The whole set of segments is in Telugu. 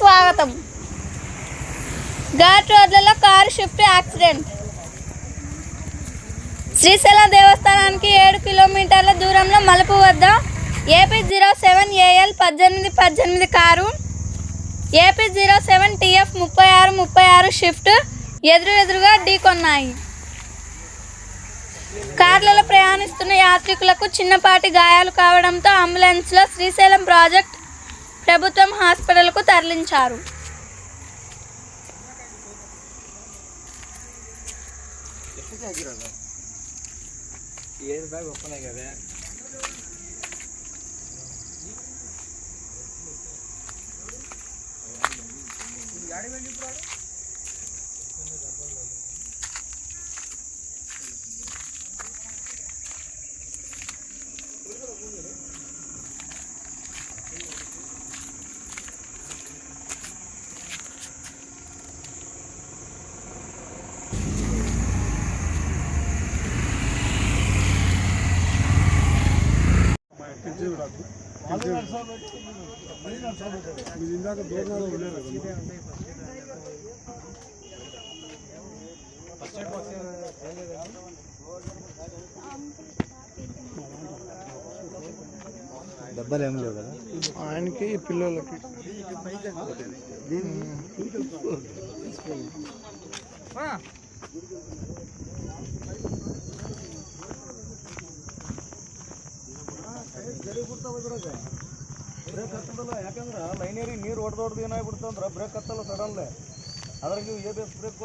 ప్రమాదం ఘాట్ రోడ్లలో కారు షిఫ్ట్ యాక్సిడెంట్. శ్రీశైలం దేవస్థానానికి ఏడు కిలోమీటర్ల దూరంలో మలుపు వద్ద ఏపీ జీరో సెవెన్ ఏఎల్ పద్దెనిమిది పద్దెనిమిది car AP zero seven TF ముప్పై ఆరు ముప్పై ఆరు షిఫ్ట్ ఎదురు ఎదురుగా ఢీకొన్నాయి. కార్లలో ప్రయాణిస్తున్న యాత్రికులకు చిన్నపాటి గాయాలు కావడంతో అంబులెన్స్లో శ్రీశైలం ప్రాజెక్ట్ ప్రభుత్వం హాస్పిటల్కు తరలించారు. ఏది బ్యాగ్ ఒప్పనే కదా మీరు ఇందాక దూరంలో ఉండేది డబ్బాలు ఏం లేవు కదా ఆయనకి పిల్లలకి ಬ್ರೇಕ್ ಹತ್ತದಲ್ಲ ಯಾಕಂದ್ರೆ ಲೈನೇರಿ ನೀರು ಹೊಡೆದು ಹೊಡೆದು ಏನಾಗ್ಬಿಡ್ತಂದ್ರೆ ಬ್ರೇಕ್ ಹತ್ತಲ್ಲ ಸಡನ್ಲೆ ಅದ್ರಾಗ ಇವು ಎ ಬಿ ಎಸ್ ಬ್ರೇಕ್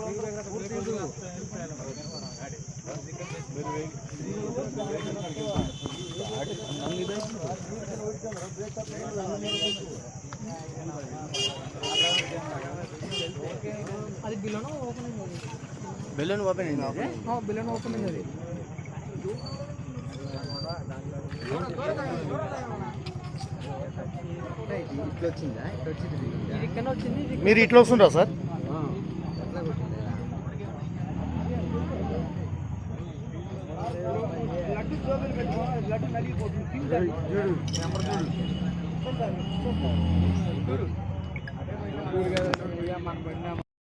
అది బిలోన ఓపెనింగ్ అది బెలూన్ ఓపెన్ అయింది మీరు ఇట్లా వస్తుండ్రా సార్? చూడు.